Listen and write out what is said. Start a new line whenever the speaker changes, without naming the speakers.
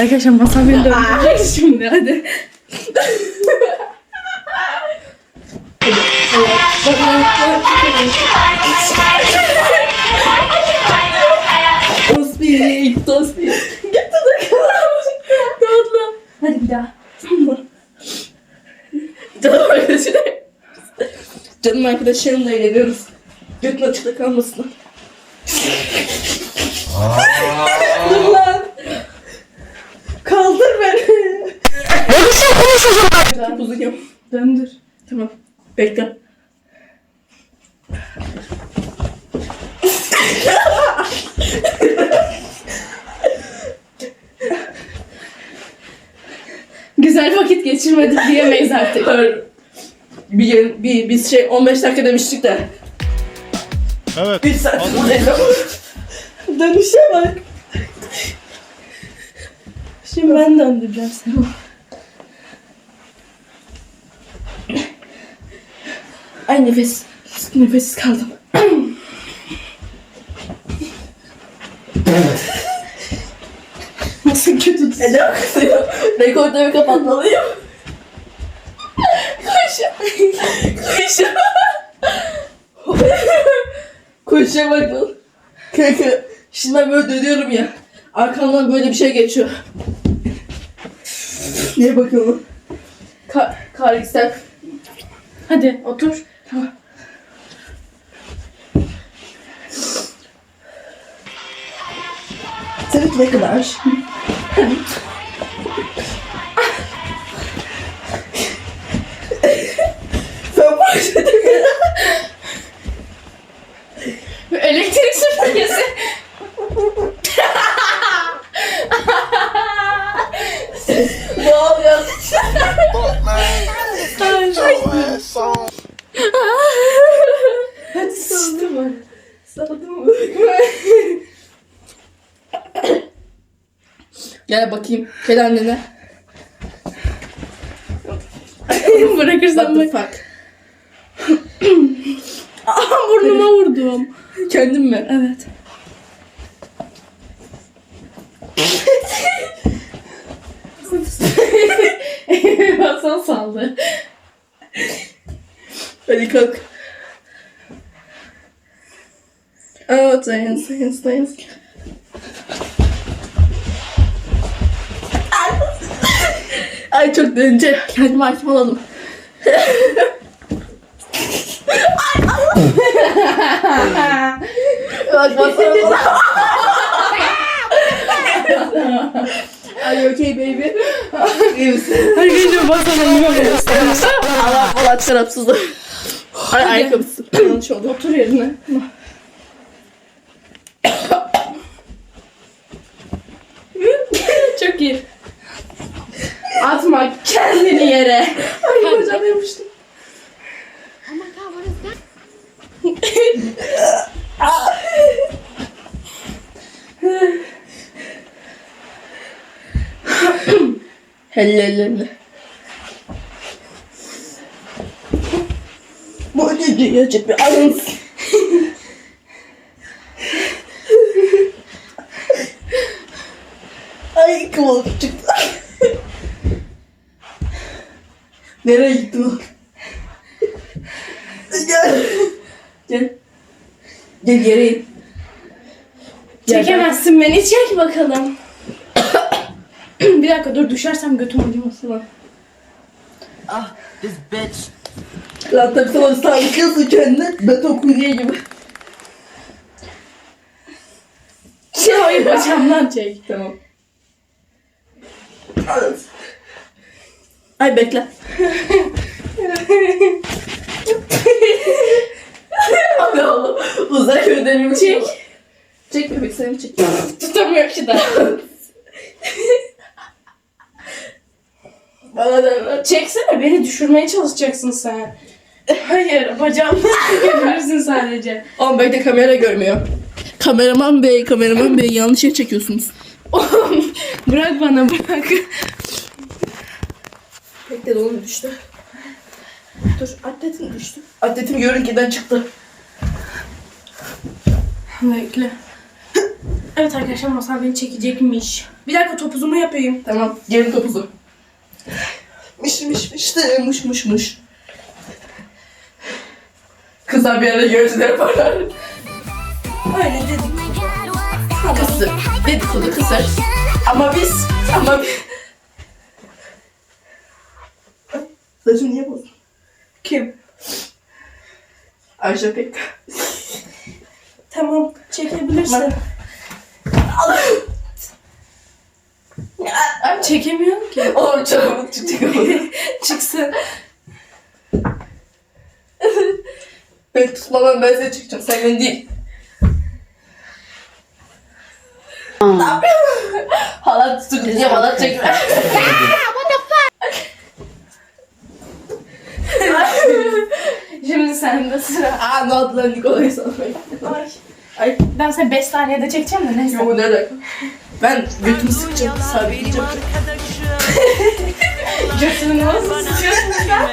Arkadaşlar masal beni döndürecek şimdi hadi.
Tospik, tospik.
Tatlı. Hadi bir daha.
Canım arkadaşım. Canım arkadaşlarımla eğleniyoruz. Götün açıkta kalmasın. Dur lan. Kaldır beni. Çok uzun yap.
Döndür.
Tamam. Bekle.
Güzel vakit geçirmedik diyemeyiz artık.
Bir, bir, biz şey 15 dakika demiştik de.
Evet.
Bir saat
Hazır.
sonra. Dönüşe bak.
Şimdi ben döndüreceğim seni.
Ay nefes. Nefessiz kaldım.
Nasıl kötü
E ne bakıyor? Rekorda bir kapatmalıyım. Koş. Koş. Koşa bak lan. Kanka. Şimdi ben böyle dönüyorum ya. Arkamdan böyle bir şey geçiyor. Niye bakıyorsun? Ka Kargisel.
Hadi otur.
Seninki ne kadar? Gel bakayım. Gel annene. The
bak.
fuck?
Aha burnuma vurdum.
Kendin mi?
Evet. Hasan saldı.
Hadi kalk. Oh, dayan, dayan, dayan. Ay çok dönünce kendime hakim olalım. Bak baksana. Are you okay baby? İyi misin?
Arkadaşlar basana yine
Allah Allah şarapsızlık. Ay ayakkabısı. Yanlış oldu.
Otur yerine. Çok iyi. Atma kendini yere.
Ay hocam
is that?
Hellelerine. Bu ödedi yiyecek bir anons. Ay kıvılık çıktı. Nereye gitti bu? Gel. Gel. Gel yere in.
Çekemezsin beni. Çek bakalım. bir dakika dur düşersem götüm acımasın. ha.
Ah, this bitch.
Lan tabii sen onu sabitliyorsun kendini. Beton kuyruğu gibi.
Şey hayır bacağımdan çek.
Tamam. Ay bekle. Abi oğlum uzay ödevimi
Çek.
Çek bebek seni çek.
Tutamıyor ki daha.
Bana da.
Çeksene beni düşürmeye çalışacaksın sen. Hayır bacağımdan çekebilirsin sadece.
Oğlum bekle kamera görmüyor. Kameraman bey, kameraman bey yanlış yer çekiyorsunuz.
Oğlum bırak bana bırak.
De oğlum düştü. Dur atletim düştü. Atletim görüntüden çıktı.
Bekle. Evet arkadaşlar Masal beni çekecekmiş. Bir dakika topuzumu yapayım.
Tamam. Gelin topuzu. Mış mış mış de mış mış mış. Kızlar bir ara gözleri yaparlar.
Öyle dedim.
Kısır. Dedikodu kısır. Ama biz, ama biz... Saçım niye bozdun?
Kim?
Ayşe Pek.
Tamam çekebilirsin.
Ay,
Çekemiyorum ki.
Oğlum çabuk çıkacak oğlum.
Çıksın.
Ben tutmadan ben size çıkacağım. Sen beni değil. ne yapıyorsun? Halat tutun diye halat çekme.
Şimdi sende sıra.
Aa ne oldu lan Nikolay sana?
Ay.
Ay
Ben seni 5 saniyede çekeceğim de neyse.
yok ne alaka? Ben götümü sıkacağım, sabitleyeceğim.
Götünü nasıl sıkıyorsun sen?